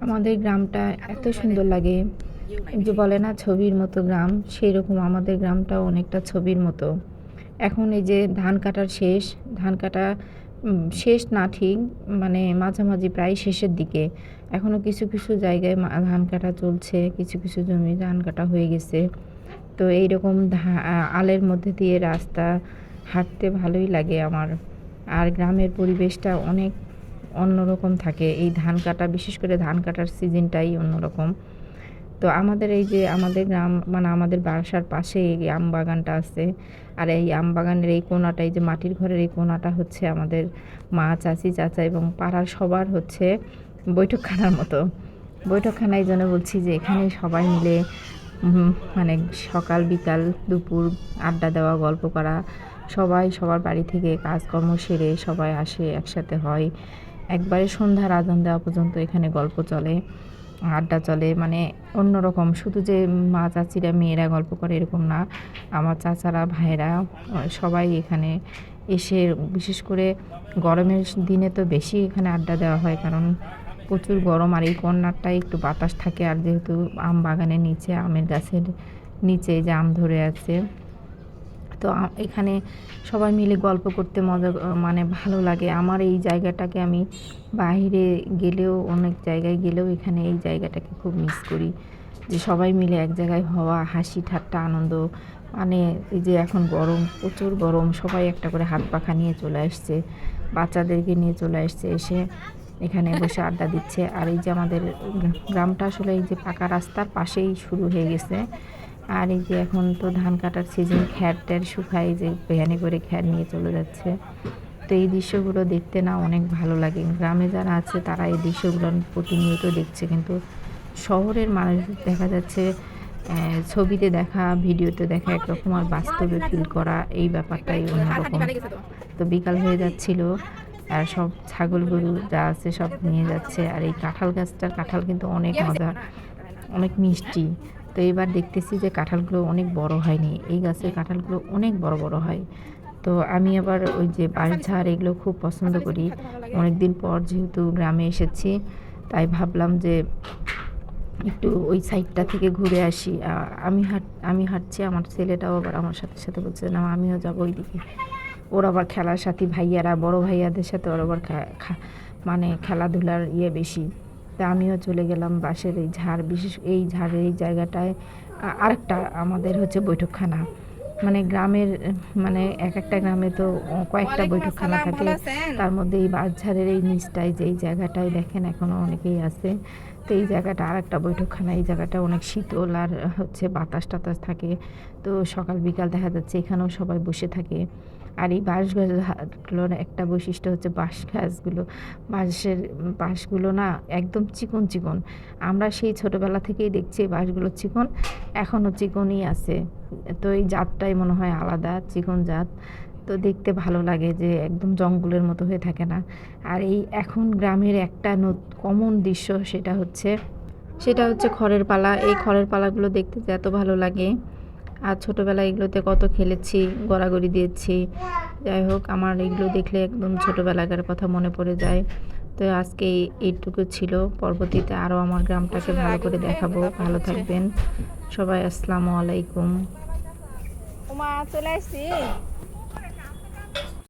আমাদের গ্রামটা এত সুন্দর লাগে। যে বলে না ছবির মতো গ্রাম সেই রকম আমাদের গ্রামটাও অনেকটা ছবির মতো। এখন এই যে ধান কাটার শেষ, ধান কাটা শেষ না ঠিক মানে মাঝামাঝি প্রায় শেষের দিকে। এখনও কিছু কিছু জায়গায় ধান কাটা চলছে, কিছু কিছু জমি ধান কাটা হয়ে গেছে। তো এইরকম ধা- আ- আলের মধ্যে দিয়ে রাস্তা হাঁটতে ভালোই লাগে আমার। আর গ্রামের পরিবেশটা অনেক অন্যরকম থাকে। এই ধান কাটা, বিশেষ করে ধান কাটার সিজনটাই অন্যরকম। তো আমাদের এই যে আমাদের গ্রাম মানে আমাদের বাসার পাশে এই আম বাগানটা আছে। আর এই আম বাগানের এই কোনাটা, এই যে মাটির ঘরের এই কোনাটা হচ্ছে আমাদের মা, চাচি, চাচা এবং পাড়ার সবার হচ্ছে বৈঠকখানার মতো। বৈঠকখানায় জন্য বলছি যে এখানে সবাই মিলে মানে সকাল, বিকাল, দুপুর আড্ডা দেওয়া, গল্প করা, সবাই সবার বাড়ি থেকে কাজকর্ম সেরে সবাই আসে একসাথে হয়। একবারে সন্ধ্যার আজান দেওয়া পর্যন্ত এখানে গল্প চলে, আড্ডা চলে মানে অন্যরকম। শুধু যে মা চাচিরা মেয়েরা গল্প করে এরকম না, আমার চাচারা, ভাইয়েরা সবাই এখানে এসে বিশেষ করে গরমের দিনে তো বেশি এখানে আড্ডা দেওয়া হয়, কারণ প্রচুর গরম আর এই কর্নারটায় একটু বাতাস থাকে। আর যেহেতু আম বাগানের নিচে, আমের গাছের নিচে যে আম ধরে আছে তো এখানে সবাই মিলে গল্প করতে মজা মানে ভালো লাগে। আমার এই জায়গাটাকে আমি বাইরে গেলেও, অনেক জায়গায় গেলেও এখানে এই জায়গাটাকে খুব মিস করি। যে সবাই মিলে এক জায়গায় হওয়া, হাসি, ঠাট্টা, আনন্দ মানে এই যে এখন গরম, প্রচুর গরম, সবাই একটা করে হাত পাখা নিয়ে চলে আসছে। বাচ্চাদেরকে নিয়ে চলে আসছে, এসে এখানে বসে আড্ডা দিচ্ছে। আর এই যে আমাদের গ্রামটা আসলে এই যে পাকা রাস্তার পাশেই শুরু হয়ে গেছে। আর এই যে এখন তো ধান কাটার সিজন খ্যার ট্যার শুকায়, যে ভ্যানে করে খ্যার নিয়ে চলে যাচ্ছে। তো এই দৃশ্যগুলো দেখতে না অনেক ভালো লাগে। গ্রামে যারা আছে, তারা এই দৃশ্যগুলো প্রতিনিয়ত দেখছে। কিন্তু শহরের মানুষ দেখা যাচ্ছে ছবিতে দেখা, ভিডিওতে দেখা একরকম আর বাস্তবে ফিল করা এই ব্যাপারটাই অন্যরকম। তো বিকাল হয়ে যাচ্ছিল, আর সব ছাগল গরু যা আছে সব নিয়ে যাচ্ছে। আর এই কাঁঠাল গাছটার কাঁঠাল কিন্তু অনেক মজা অনেক মিষ্টি। তো এবার দেখতেছি যে কাঁঠালগুলো অনেক বড় হয়নি। এই গাছের কাঁঠালগুলো অনেক বড় বড় হয়। তো আমি আবার ওই যে বাঁশঝাড় এগুলো খুব পছন্দ করি। অনেক দিন পর যেহেতু গ্রামে এসেছি, তাই ভাবলাম যে একটু ওই সাইডটা থেকে ঘুরে আসি। আমি হাঁট, আমি হাঁটছি, আমার ছেলেটাও আবার আমার সাথে সাথে বলছে, না, আমিও যাব ওইদিকে। ওর আবার খেলার সাথী ভাইয়ারা, বড় ভাইয়াদের সাথে ওর আবার মানে খেলাধুলার ইয়ে বেশি। তা আমিও চলে গেলাম বাসের এই ঝাড় বিশেষ এই ঝাড়ের এই জায়গাটায় আরেকটা আমাদের হচ্ছে বৈঠকখানা। মানে গ্রামের মানে এক একটা গ্রামে তো কয়েকটা বৈঠকখানা থাকে। তার মধ্যে এই বাঁশঝাড়ের এই নিচটায় যে এই জায়গাটায় দেখেন এখনও অনেকেই আছে। তো এই জায়গাটা আর একটা বৈঠকখানা এই জায়গাটা অনেক শীতল আর হচ্ছে বাতাস টাতাস থাকে। তো সকাল বিকাল দেখা যাচ্ছে এখানেও সবাই বসে থাকে। আর এই বাঁশ গাছগুলোর একটা বৈশিষ্ট্য হচ্ছে বাঁশ গাছগুলো বাঁশের বাঁশগুলো না একদম চিকন চিকন। আমরা সেই ছোটোবেলা থেকেই দেখছি এই বাঁশগুলো চিকন এখনও চিকনই আছে। তো এই জাতটাই মনে হয় আলাদা, চিকন জাত। তো দেখতে ভালো লাগে যে একদম জঙ্গলের মতো হয়ে থাকে না। আর এই এখন গ্রামের একটা কমন দৃশ্য সেটা হচ্ছে সেটা হচ্ছে খড়ের পালা। এই খড়ের পালাগুলো দেখতে এত ভালো লাগে। আর ছোটোবেলায় এগুলোতে কত খেলেছি, গড়াগড়ি দিয়েছি। যাই হোক, আমার এগুলো দেখলে একদম ছোটোবেলাকার কথা মনে পড়ে যায়। তো আজকে এইটুকু ছিল। পরবর্তীতে আরও আমার গ্রামটাকে ভালো করে দেখাবো। ভালো থাকবেন। সবাই আসসালামু আলাইকুম। চলে আসছি।